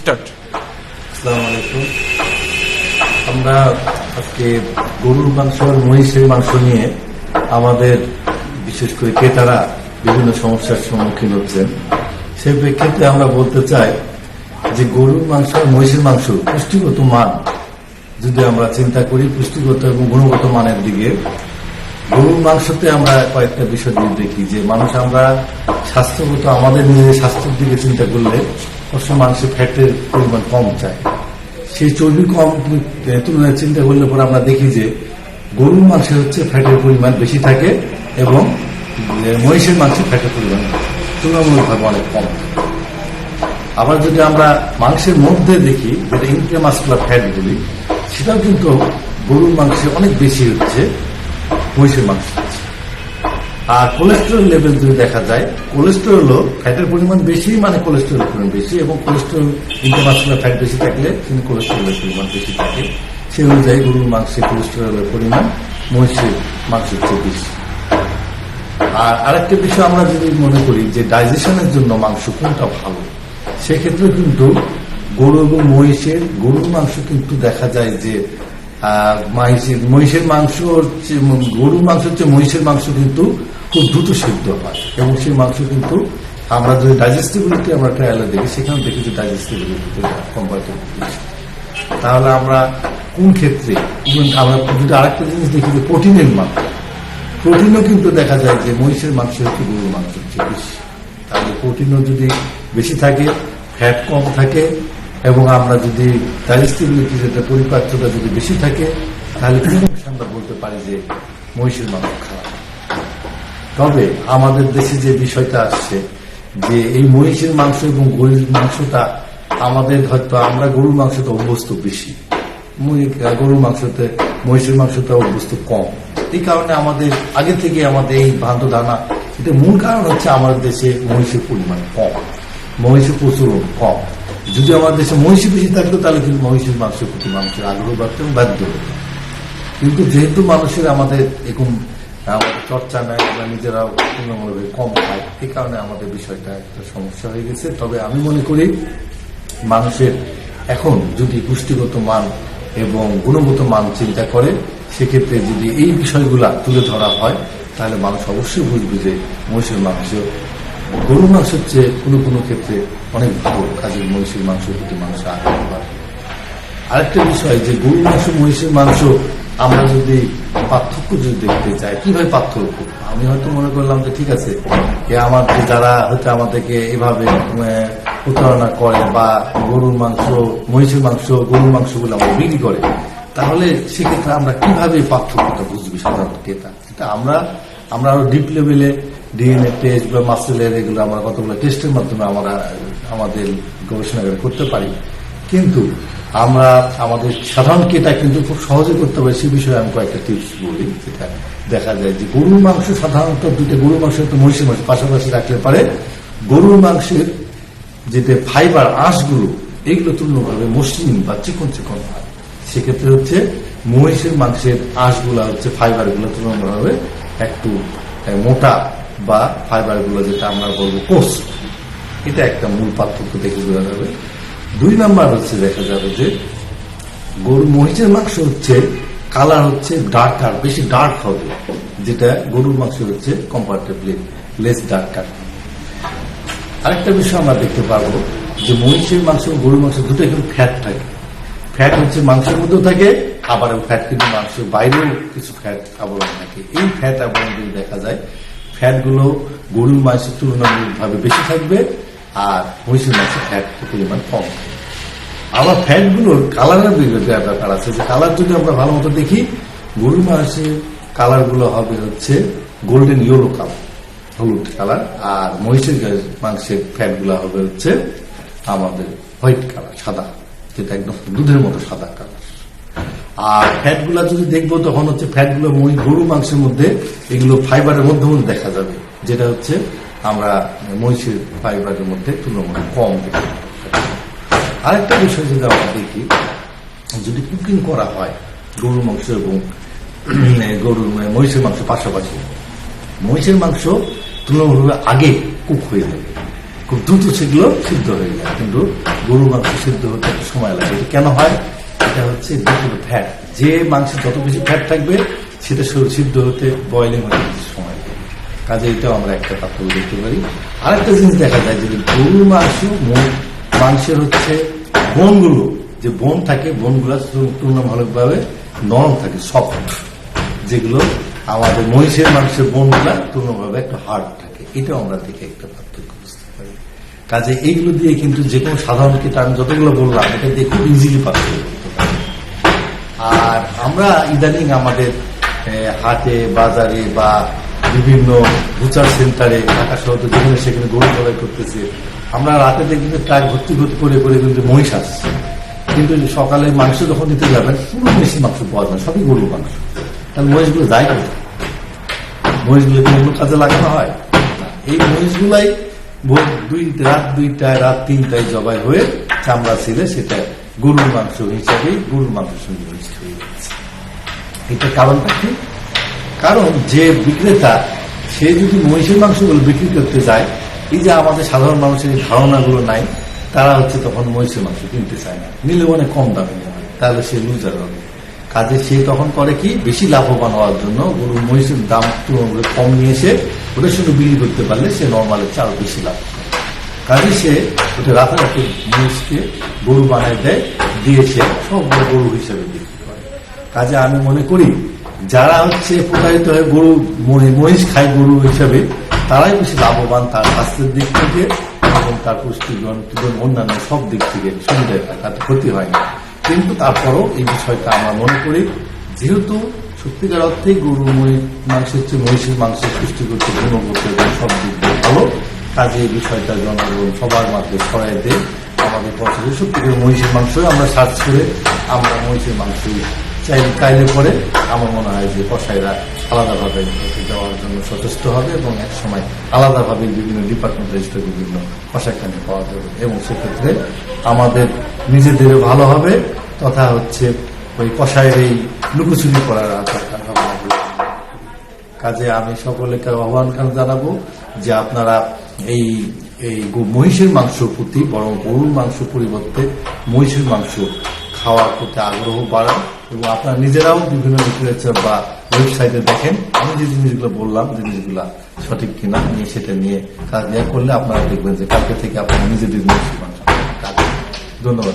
Start. আসসালামু আলাইকুম আমরা আজকে গরুর মাংস মহিষের মাংস নিয়ে আমাদের বিশেষ করে ক্রেতারা বিভিন্ন সমস্যার সম্মুখীন হচ্ছেন। সেই প্রেক্ষিতে আমরা বলতে চাই যে গরুর মাংস আর মহিষের মাংস পুষ্টিগত মান, যদি আমরা চিন্তা করি পুষ্টিগত এবং গুণগত মানের দিকে, গরুর মাংসতে আমরা কয়েকটা বিষয় দিয়ে দেখি যে মানুষ আমরা স্বাস্থ্যগত, আমাদের নিজের স্বাস্থ্যের দিকে চিন্তা করলে সবসময় মানুষের ফ্যাটের পরিমাণ কম চায় সেই চর্বি কম তুলনায় চিন্তা করলে পরে আমরা দেখি যে গরুর মাংসে হচ্ছে ফ্যাটের পরিমাণ বেশি থাকে এবং মহিষের মাংসে ফ্যাটের পরিমাণ তুলনামূলকভাবে অনেক কম আবার যদি আমরা মাংসের মধ্যে দেখি, যেটা ইন্ট্রামাসকুলার ফ্যাট বলি, সেটাও কিন্তু গরুর মাংসে অনেক বেশি হচ্ছে মহিষের মাংস। আর কোলেস্টেরল লেভেল যদি দেখা যায় কোলেস্টেরলও ফ্যাটের পরিমাণ বেশি মানে কোলেস্টেরলের পরিমাণ বেশি এবং কোলেস্টেরল ইন্টারমাসকুলার ফ্যাট বেশি থাকলে কিন্তু কোলেস্টেরলের পরিমাণ বেশি থাকে। সেই অনুযায়ী গরুর মাংসে কোলেস্টেরলের পরিমাণ, মহিষের মাংসের চেয়ে বেশি। আর আরেকটা বিষয় আমরা যদি মনে করি যে ডাইজেশনের জন্য মাংস কোনটা ভালো, সেক্ষেত্রে কিন্তু গরু এবং মহিষের গরুর মাংস কিন্তু দেখা যায় যে মহিষের মহিষের মাংস হচ্ছে, গরুর মাংস হচ্ছে মহিষের মাংস কিন্তু খুব দ্রুত সিদ্ধ হয়। এবং সেই মাংস কিন্তু আমরা যদি ডাইজেস্টিবিলিটি আমরা ট্রায়ালে দেখি সেখানে দেখি যে ডাইজেস্টিবিলিটি কম্পারেটিভ তাহলে আমরা কোন ক্ষেত্রে আমরা যদি আরেকটা জিনিস দেখি যে প্রোটিনের মাত্রা, প্রোটিনও কিন্তু দেখা যায় যে মহিষের মাংস হচ্ছে, গরুর মাংস হচ্ছে বেশি। তাহলে প্রোটিনও যদি বেশি থাকে ফ্যাট কম থাকে এবং আমরা যদি ডাইজেস্টিবিলিটি যেটা পরিপাচ্যতা যদি বেশি থাকে, তাহলে আমরা বলতে পারি যে মহিষের মাংস খারাপ তবে আমাদের দেশে যে বিষয়টা আসছে, যে এই মহিষের মাংস এবং গরুর মাংসটা, আমাদের হয়তো আমরা গরুর মাংসটা অভ্যস্ত বেশি। গরুর মাংসতে, মহিষের মাংসটা অভ্যস্ত কম। এই কারণে আমাদের, আগে থেকে আমাদের এই ভ্রান্ত ধারণা এটা মূল কারণ হচ্ছে আমাদের দেশে মহিষের পরিমাণ কম। মহিষের প্রচুর কম। যদি আমাদের দেশে মহিষী বেশি থাকতো, তাহলে কিন্তু মহিষের মাংসের প্রতি মানুষের আগ্রহ বাড়তো বাধ্য হতো। কিন্তু যেহেতু মানুষের আমাদের এরকম চর্চা নেয় আমরা নিজেরা তুলনামূলকভাবে কম খাই এই কারণে আমাদের বিষয়টা একটা সমস্যা হয়ে গেছে। তবে আমি মনে করি, মানুষের এখন যদি পুষ্টিগত মান এবং গুণগত মান চিন্তা করে, সেক্ষেত্রে যদি এই বিষয়গুলা তুলে ধরা হয়, তাহলে মানুষ অবশ্যই বুঝবে যে মহিষের মাংস গরুর মাংসের চেয়ে কোনো কোনো ক্ষেত্রে অনেক ভালো কাজের মহিষের মাংসের প্রতি মানুষের আগ্রহ বাড়ে আরেকটা বিষয় যে গরু মাংস, মহিষের মাংস আমরা যদি পার্থক্য যদি দেখতে চাই, কীভাবে পার্থক্য আমি হয়তো মনে করলাম যে ঠিক আছে আমার যারা হয়তো আমাদেরকে এভাবে প্রতারণা করে বা গরুর মাংস, মহিষের মাংস, গরুর মাংস বলে আমরা বিক্রি করে, তাহলে সেক্ষেত্রে আমরা কীভাবে পার্থক্যটা বুঝবি সাধারণত ক্রেতা? এটা আমরা আমরা আরও ডিপ লেভেলে ডিএনএ টেস্ট বা মাসেলের এগুলো আমরা কতগুলো টেস্টের মাধ্যমে আমরা, আমাদের গবেষণাগারে করতে পারি। কিন্তু আমরা, আমাদের সাধারণ কেটা কিন্তু খুব সহজে করতে পারি। সে বিষয়ে আমি কয়েকটা টিপস বলি, যেটা দেখা যায় যে গরুর মাংস সাধারণত দুটো গরুর মাংস তো মহিষের মাংস পাশাপাশি রাখলে পারে। গরুর মাংসের যেতে ফাইবার আঁশগুলো, এগুলো তুলনাভাবে মসৃণ বা চিকন চিকন হয়। সেক্ষেত্রে হচ্ছে মহিষের মাংসের আঁশগুলো হচ্ছে ফাইবারগুলো তুলনাভাবে একটু মোটা। বা ফাইবারগুলো যেটা আমরা বলব কোষ, এটা একটা মূল পার্থক্য দেখে বোঝা যাবে। দুই নাম্বার হচ্ছে দেখা যাবে যে গরু মহিষের মাংস হচ্ছে কালার হচ্ছে ডার্কার বেশি ডার্ক হবে, যেটা গরুর মাংস হচ্ছে কম্পারেটিভলি লেস ডার্কার আরেকটা বিষয় আমরা দেখতে পারব যে মহিষের মাংস গরুর মাংস দুটো কিন্তু ফ্যাট থাকে। ফ্যাট হচ্ছে মাংসের মধ্যেও থাকে আবার ফ্যাট কিন্তু মাংসের বাইরেও কিছু ফ্যাট আবরণ থাকে। এই ফ্যাট আবরণ যদি দেখা যায় ফ্যাটগুলো গরুর মাংসের তুলনামূলকভাবে বেশি থাকবে আর মহিষের মাংসের ফ্যাট পরিমাণ কম। আবার ফ্যাটগুলোর কালারের ব্যাপার আছে। যে কালার যদি আমরা ভালো মতো দেখি, গরুর মাংসের কালারগুলো হবে হচ্ছে গোল্ডেন ইয়েলো কালার হলুদ কালার আর মহিষের মাংসের ফ্যাটগুলো হবে হচ্ছে আমাদের হোয়াইট কালার সাদা, যেটা একদম দুধের মতো সাদা কালার আর ফ্যাটগুলা যদি দেখব, তখন হচ্ছে ফ্যাটগুলো মহি- গরু মাংসের মধ্যে এগুলো ফাইবারের মধ্যে মধ্যে দেখা যাবে, যেটা হচ্ছে আমরা মহিষের ফাইবারের মধ্যে তুলনামূলক কম পাই। আরেকটা বিষয় যদি আমরা দেখি, যদি কুকিং করা হয় গরুর মাংস এবং গরুর মানে মহিষের মাংস পাশাপাশি, মহিষের মাংস তুলনামূলকভাবে আগে কুক হয়ে যাবে খুব দ্রুত সেগুলো সিদ্ধ হয়ে যায়, কিন্তু গরুর মাংস সিদ্ধ হতে সময় লাগে। কেন হয়? এটা হচ্ছে ফ্যাট যে মাংসে যত বেশি ফ্যাট থাকবে, সেটা সিদ্ধ হতে বয়লিং হতে সময়। কাজে এটাও আমরা একটা পার্থক্য দেখতে পারি। আরেকটা জিনিস দেখা যায় যে গরুর মাংস মাংসের হচ্ছে বোনগুলো, যে বোন থাকে, বোনগুলো তুলনামূলকভাবে নরম থাকে সফট যেগুলো আমাদের মহিষের মাংসের বোনগুলা তুলনাভাবে একটু হার্ড থাকে। এটাও আমরা দেখে একটা পার্থক্য বুঝতে পারি। কাজে এইগুলো দিয়ে কিন্তু যে কোনো সাধারণ কিটা আমি যতগুলো বললাম, এটা দিয়ে খুব ইজিলি পার্থক্য আর আমরা ইদানিং আমাদের হাটে, বাজারে বা বিভিন্ন বুচার সেন্টারে, ঢাকা শহরে যেখানে সেখানে গরু জবাই করতেছে, আমরা রাতে যে ট্রাক ভর্তি ভর্তি করে করে কিন্তু মহিষ আসছে। কিন্তু সকালে মাংস যখন নিতে যাবেন পুরো বেশি মাংস পাওয়া যায় সবই গরু মাংস। তাহলে মহিষগুলো যায় কোথায়? মহিষগুলো কি অন্য কাজে লাগানো হয়? এই মহিষগুলাই দুই রাত দুইটায়, রাত তিনটায় জবাই হয়ে চামড়া ছিলে, সেটা গরুর মাংস হিসাবেই গরুর মাংস হয়ে যাচ্ছে এটা কারণটা কি? কারণ যে বিক্রেতা, সে যদি মহিষের মাংসগুলো বিক্রি করতে যায়, এই যে আমাদের সাধারণ মানুষের এই ধারণাগুলো নাই, তারা হচ্ছে তখন মহিষের মাংস কিনতে চায় না। নিলে অনেক কম দামে নেওয়া তাহলে সে লুজার হবে। কাজে সে তখন করে কি? বেশি লাভবান হওয়ার জন্য গরু মহিষের দাম কম নিয়ে এসে ওটার সঙ্গে বিক্রি করতে পারলে সে নর্মালের চাল বেশি লাভ। কাজে সে ওটা রাতারাতি মহিষকে গরু বানায় দেয় দিয়েছে সব গরু হিসেবে বিক্রি করে। কাজে আমি মনে করি, যারা হচ্ছে প্রতারিত হয়ে গরু মহি- মহিষ খায় গরু হিসেবে, তারাই বেশি লাভবান তার স্বাস্থ্যের দিক থেকে এবং তার পুষ্টিগুণ অন্যান্য সব দিক থেকে সুবিধা তাতে ক্ষতি হয় না। কিন্তু তারপরও এই বিষয়টা আমরা মনে করি, যেহেতু সত্যিকার অর্থে গরু মহি- মাংসের চেয়ে মহিষের মাংসের সৃষ্টি করতে গুণগত সব দিক দিয়ে ভালো কাজে এই বিষয়টা জনগণ সবার মাঝে ছড়াই দেয়, আমাদের পছন্দ সত্যিকার মহিষের মাংস, আমরা সার্চ করে আমরা মহিষের মাংস চাইলে চাইলে পরে আমার মনে হয় যে কসাইরা আলাদাভাবে যাওয়ার জন্য সচেষ্ট হবে এবং এক সময় আলাদাভাবে বিভিন্ন ডিপার্টমেন্ট রেজিস্টার বিভিন্ন কষাইখানে পাওয়া যাবে এবং সেক্ষেত্রে আমাদের নিজেদেরও ভালো হবে, তথা হচ্ছে ওই কষাইয়ের এই লুকোচুরি করার। কাজে আমি সকলকে আহ্বান জানাব যে আপনারা এই এই মহিষের মাংস প্রতি বরং গরুর মাংস পরিবর্তে মহিষের মাংস খাওয়ার প্রতি আগ্রহ বাড়ান এবং আপনারা নিজেরাও বিভিন্ন লিটারেচার বা ওয়েবসাইটে দেখেন। আমি যে জিনিসগুলো বললাম, জিনিসগুলো সঠিক কিনা নিয়ে সেটা নিয়ে কাজ নিয়ে করলে আপনারা দেখবেন যে কালকে থেকে আপনারা নিজেদের মহিষের কাজ ধন্যবাদ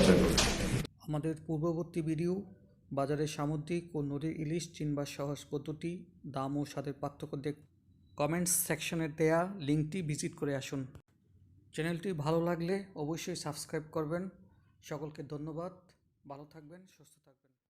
আমাদের পূর্ববর্তী ভিডিও, বাজারের সামুদ্রিক ও নদীর ইলিশ চিনবার সহজ পদ্ধতি, দাম ও স্বাদের পার্থক্য দেখ কমেন্টস সেকশনের দেয়া লিঙ্কটি ভিজিট করে আসুন। চ্যানেলটি ভালো লাগলে অবশ্যই সাবস্ক্রাইব করবেন। সকলকে ধন্যবাদ। ভালো থাকবেন, সুস্থ থাকবেন।